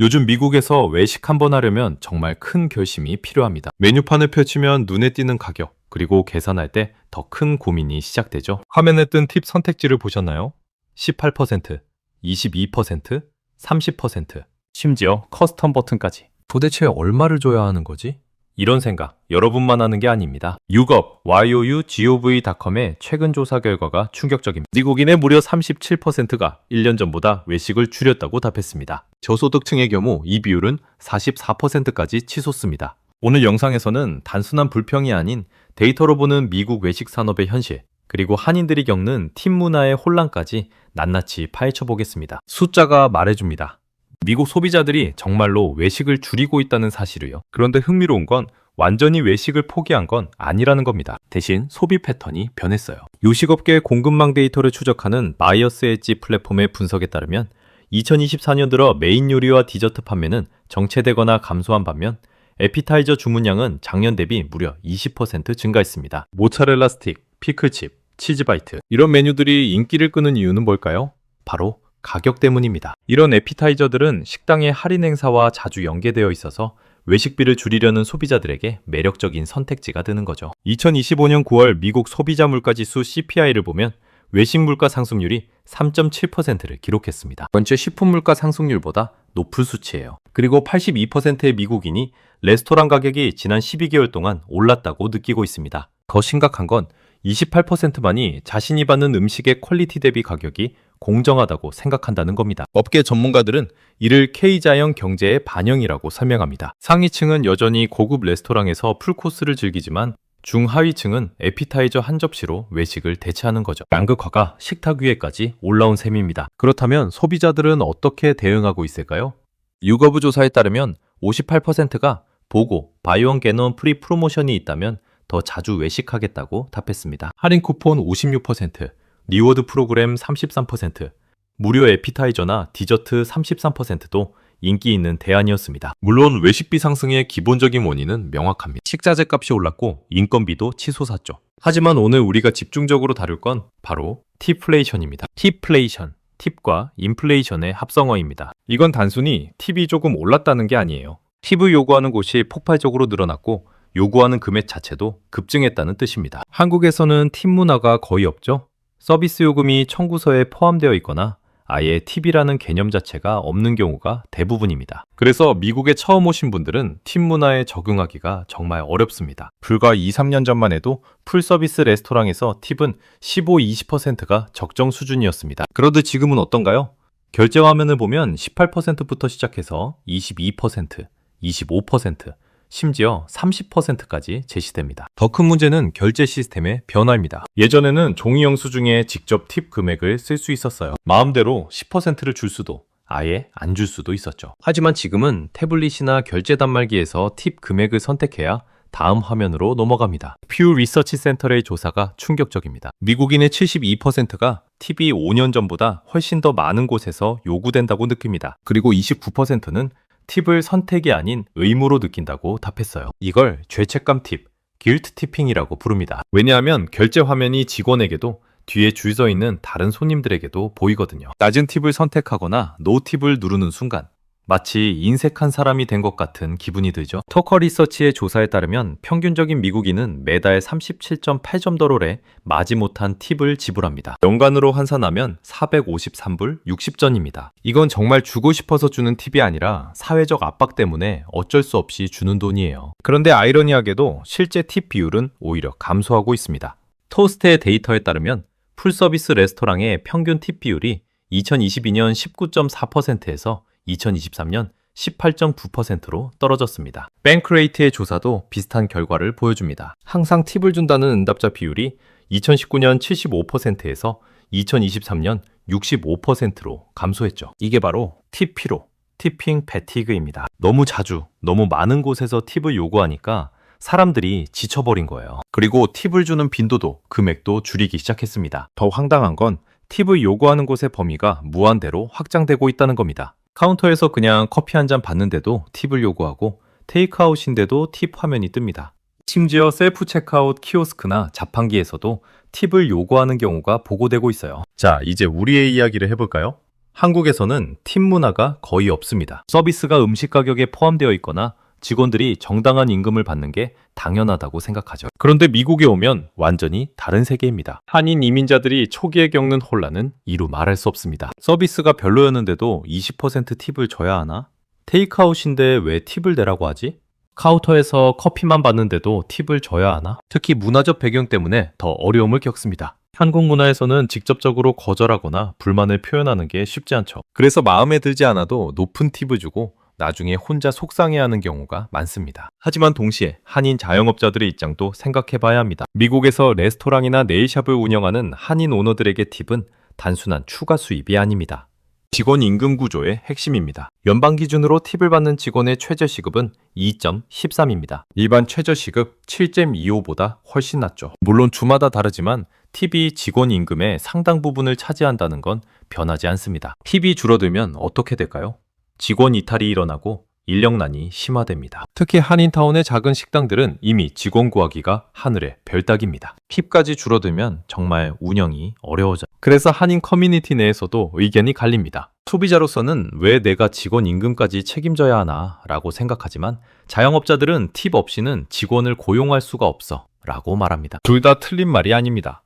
요즘 미국에서 외식 한번 하려면 정말 큰 결심이 필요합니다. 메뉴판을 펼치면 눈에 띄는 가격, 그리고 계산할 때 더 큰 고민이 시작되죠. 화면에 뜬 팁 선택지를 보셨나요? 18%, 22%, 30%, 심지어 커스텀 버튼까지. 도대체 얼마를 줘야 하는 거지? 이런 생각 여러분만 하는 게 아닙니다. 유겁 yougov.com의 최근 조사 결과가 충격적입니다. 미국인의 무려 37%가 1년 전보다 외식을 줄였다고 답했습니다. 저소득층의 경우 이 비율은 44%까지 치솟습니다. 오늘 영상에서는 단순한 불평이 아닌 데이터로 보는 미국 외식 산업의 현실, 그리고 한인들이 겪는 팀 문화의 혼란까지 낱낱이 파헤쳐 보겠습니다. 숫자가 말해줍니다. 미국 소비자들이 정말로 외식을 줄이고 있다는 사실이요. 그런데 흥미로운 건 완전히 외식을 포기한 건 아니라는 겁니다. 대신 소비 패턴이 변했어요. 요식업계 공급망 데이터를 추적하는 바이어스 엣지 플랫폼의 분석에 따르면 2024년 들어 메인 요리와 디저트 판매는 정체되거나 감소한 반면 에피타이저 주문량은 작년 대비 무려 20% 증가했습니다. 모차렐라 스틱, 피클칩, 치즈바이트 이런 메뉴들이 인기를 끄는 이유는 뭘까요? 바로 가격 때문입니다. 이런 에피타이저들은 식당의 할인 행사와 자주 연계되어 있어서 외식비를 줄이려는 소비자들에게 매력적인 선택지가 되는 거죠. 2025년 9월 미국 소비자 물가 지수 CPI를 보면 외식 물가 상승률이 3.7%를 기록했습니다. 번째 식품 물가 상승률보다 높은 수치예요. 그리고 82%의 미국인이 레스토랑 가격이 지난 12개월 동안 올랐다고 느끼고 있습니다. 더 심각한 건 28%만이 자신이 받는 음식의 퀄리티 대비 가격이 공정하다고 생각한다는 겁니다. 업계 전문가들은 이를 K자형 경제의 반영이라고 설명합니다. 상위층은 여전히 고급 레스토랑에서 풀코스를 즐기지만 중하위층은 에피타이저 한 접시로 외식을 대체하는 거죠. 양극화가 식탁 위에까지 올라온 셈입니다. 그렇다면 소비자들은 어떻게 대응하고 있을까요? 유거부 조사에 따르면 58%가 보고 바이온 게논 프리 프로모션이 있다면 더 자주 외식하겠다고 답했습니다. 할인 쿠폰 56%, 리워드 프로그램 33%, 무료 에피타이저나 디저트 33%도 인기 있는 대안이었습니다. 물론 외식비 상승의 기본적인 원인은 명확합니다. 식자재 값이 올랐고 인건비도 치솟았죠. 하지만 오늘 우리가 집중적으로 다룰 건 바로 팁플레이션입니다. 팁플레이션, 팁과 인플레이션의 합성어입니다. 이건 단순히 팁이 조금 올랐다는 게 아니에요. 팁을 요구하는 곳이 폭발적으로 늘어났고 요구하는 금액 자체도 급증했다는 뜻입니다. 한국에서는 팁 문화가 거의 없죠? 서비스 요금이 청구서에 포함되어 있거나 아예 팁이라는 개념 자체가 없는 경우가 대부분입니다. 그래서 미국에 처음 오신 분들은 팁 문화에 적응하기가 정말 어렵습니다. 불과 2, 3년 전만 해도 풀 서비스 레스토랑에서 팁은 15, 20%가 적정 수준이었습니다. 그런데 지금은 어떤가요? 결제 화면을 보면 18%부터 시작해서 22%, 25%, 심지어 30%까지 제시됩니다. 더 큰 문제는 결제 시스템의 변화입니다. 예전에는 종이 영수증에 직접 팁 금액을 쓸 수 있었어요. 마음대로 10%를 줄 수도 아예 안 줄 수도 있었죠. 하지만 지금은 태블릿이나 결제 단말기에서 팁 금액을 선택해야 다음 화면으로 넘어갑니다. 퓨 리서치 센터의 조사가 충격적입니다. 미국인의 72%가 팁이 5년 전보다 훨씬 더 많은 곳에서 요구된다고 느낍니다. 그리고 29%는 팁을 선택이 아닌 의무로 느낀다고 답했어요. 이걸 죄책감 팁, 길트 티핑이라고 부릅니다. 왜냐하면 결제 화면이 직원에게도 뒤에 줄 서 있는 다른 손님들에게도 보이거든요. 낮은 팁을 선택하거나 노 팁을 누르는 순간 마치 인색한 사람이 된 것 같은 기분이 들죠. 터커 리서치의 조사에 따르면 평균적인 미국인은 매달 37.8점 더롤에 마지못한 팁을 지불합니다. 연간으로 환산하면 453불 60전입니다. 이건 정말 주고 싶어서 주는 팁이 아니라 사회적 압박 때문에 어쩔 수 없이 주는 돈이에요. 그런데 아이러니하게도 실제 팁 비율은 오히려 감소하고 있습니다. 토스트의 데이터에 따르면 풀서비스 레스토랑의 평균 팁 비율이 2022년 19.4%에서 2023년 18.9%로 떨어졌습니다. 뱅크레이트의 조사도 비슷한 결과를 보여줍니다. 항상 팁을 준다는 응답자 비율이 2019년 75%에서 2023년 65%로 감소했죠. 이게 바로 팁 피로, 티핑 패티그입니다. 너무 자주, 너무 많은 곳에서 팁을 요구하니까 사람들이 지쳐버린 거예요. 그리고 팁을 주는 빈도도 금액도 줄이기 시작했습니다. 더 황당한 건 팁을 요구하는 곳의 범위가 무한대로 확장되고 있다는 겁니다. 카운터에서 그냥 커피 한 잔 받는데도 팁을 요구하고 테이크아웃인데도 팁 화면이 뜹니다. 심지어 셀프 체크아웃 키오스크나 자판기에서도 팁을 요구하는 경우가 보고되고 있어요. 자, 이제 우리의 이야기를 해볼까요? 한국에서는 팁 문화가 거의 없습니다. 서비스가 음식 가격에 포함되어 있거나 직원들이 정당한 임금을 받는 게 당연하다고 생각하죠. 그런데 미국에 오면 완전히 다른 세계입니다. 한인 이민자들이 초기에 겪는 혼란은 이루 말할 수 없습니다. 서비스가 별로였는데도 20% 팁을 줘야 하나? 테이크아웃인데 왜 팁을 내라고 하지? 카운터에서 커피만 받는데도 팁을 줘야 하나? 특히 문화적 배경 때문에 더 어려움을 겪습니다. 한국 문화에서는 직접적으로 거절하거나 불만을 표현하는 게 쉽지 않죠. 그래서 마음에 들지 않아도 높은 팁을 주고 나중에 혼자 속상해하는 경우가 많습니다. 하지만 동시에 한인 자영업자들의 입장도 생각해 봐야 합니다. 미국에서 레스토랑이나 네일샵을 운영하는 한인 오너들에게 팁은 단순한 추가 수입이 아닙니다. 직원 임금 구조의 핵심입니다. 연방 기준으로 팁을 받는 직원의 최저 시급은 2.13입니다. 일반 최저 시급 7.25보다 훨씬 낮죠. 물론 주마다 다르지만 팁이 직원 임금의 상당 부분을 차지한다는 건 변하지 않습니다. 팁이 줄어들면 어떻게 될까요? 직원 이탈이 일어나고 인력난이 심화됩니다. 특히 한인타운의 작은 식당들은 이미 직원 구하기가 하늘의 별따기입니다. 팁까지 줄어들면 정말 운영이 어려워져. 그래서 한인 커뮤니티 내에서도 의견이 갈립니다. 소비자로서는 왜 내가 직원 임금까지 책임져야 하나 라고 생각하지만 자영업자들은 팁 없이는 직원을 고용할 수가 없어 라고 말합니다. 둘 다 틀린 말이 아닙니다.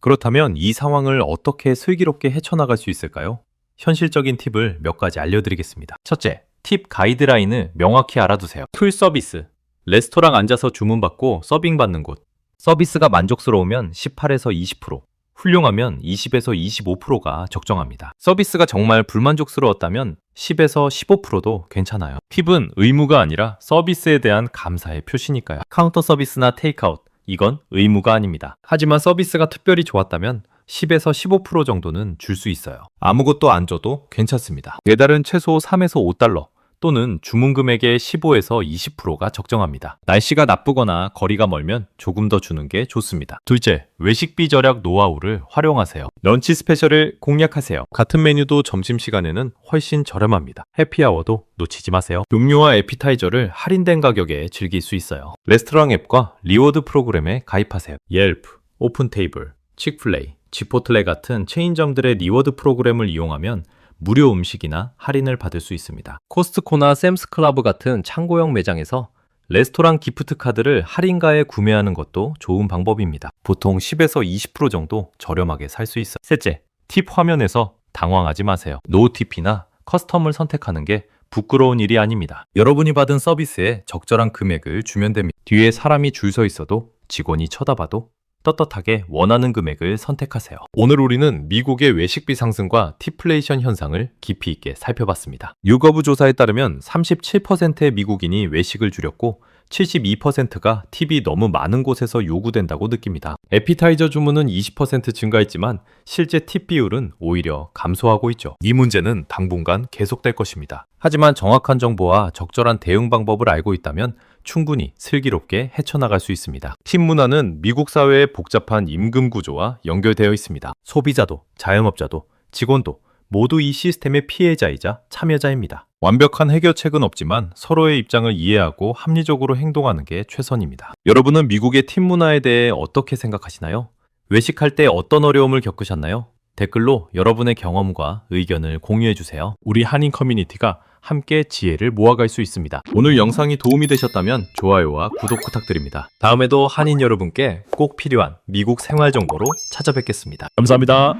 그렇다면 이 상황을 어떻게 슬기롭게 헤쳐나갈 수 있을까요? 현실적인 팁을 몇 가지 알려드리겠습니다. 첫째, 팁 가이드라인을 명확히 알아두세요. 풀 서비스. 레스토랑 앉아서 주문받고 서빙 받는 곳. 서비스가 만족스러우면 18에서 20%, 훌륭하면 20에서 25%가 적정합니다. 서비스가 정말 불만족스러웠다면 10에서 15%도 괜찮아요. 팁은 의무가 아니라 서비스에 대한 감사의 표시니까요. 카운터 서비스나 테이크아웃, 이건 의무가 아닙니다. 하지만 서비스가 특별히 좋았다면 10에서 15% 정도는 줄 수 있어요. 아무것도 안 줘도 괜찮습니다. 배달은 최소 3에서 5달러 또는 주문 금액의 15에서 20%가 적정합니다. 날씨가 나쁘거나 거리가 멀면 조금 더 주는 게 좋습니다. 둘째, 외식비 절약 노하우를 활용하세요. 런치 스페셜을 공략하세요. 같은 메뉴도 점심시간에는 훨씬 저렴합니다. 해피아워도 놓치지 마세요. 음료와 에피타이저를 할인된 가격에 즐길 수 있어요. 레스토랑 앱과 리워드 프로그램에 가입하세요. 옐프, 오픈테이블, 칙플레이, 지포틀레 같은 체인점들의 리워드 프로그램을 이용하면 무료 음식이나 할인을 받을 수 있습니다. 코스트코나 샘스클럽 같은 창고형 매장에서 레스토랑 기프트 카드를 할인가에 구매하는 것도 좋은 방법입니다. 보통 10에서 20% 정도 저렴하게 살 수 있어요. 셋째, 팁 화면에서 당황하지 마세요. 노팁이나 커스텀을 선택하는 게 부끄러운 일이 아닙니다. 여러분이 받은 서비스에 적절한 금액을 주면 됩니다. 뒤에 사람이 줄 서 있어도 직원이 쳐다봐도 떳떳하게 원하는 금액을 선택하세요. 오늘 우리는 미국의 외식비 상승과 티플레이션 현상을 깊이 있게 살펴봤습니다. 유거부 조사에 따르면 37%의 미국인이 외식을 줄였고 72%가 팁이 너무 많은 곳에서 요구된다고 느낍니다. 에피타이저 주문은 20% 증가했지만 실제 팁 비율은 오히려 감소하고 있죠. 이 문제는 당분간 계속될 것입니다. 하지만 정확한 정보와 적절한 대응 방법을 알고 있다면 충분히 슬기롭게 헤쳐나갈 수 있습니다. 팁 문화는 미국 사회의 복잡한 임금 구조와 연결되어 있습니다. 소비자도, 자영업자도, 직원도 모두 이 시스템의 피해자이자 참여자입니다. 완벽한 해결책은 없지만 서로의 입장을 이해하고 합리적으로 행동하는 게 최선입니다. 여러분은 미국의 팀 문화에 대해 어떻게 생각하시나요? 외식할 때 어떤 어려움을 겪으셨나요? 댓글로 여러분의 경험과 의견을 공유해 주세요. 우리 한인 커뮤니티가 함께 지혜를 모아갈 수 있습니다. 오늘 영상이 도움이 되셨다면 좋아요와 구독 부탁드립니다. 다음에도 한인 여러분께 꼭 필요한 미국 생활 정보로 찾아뵙겠습니다. 감사합니다.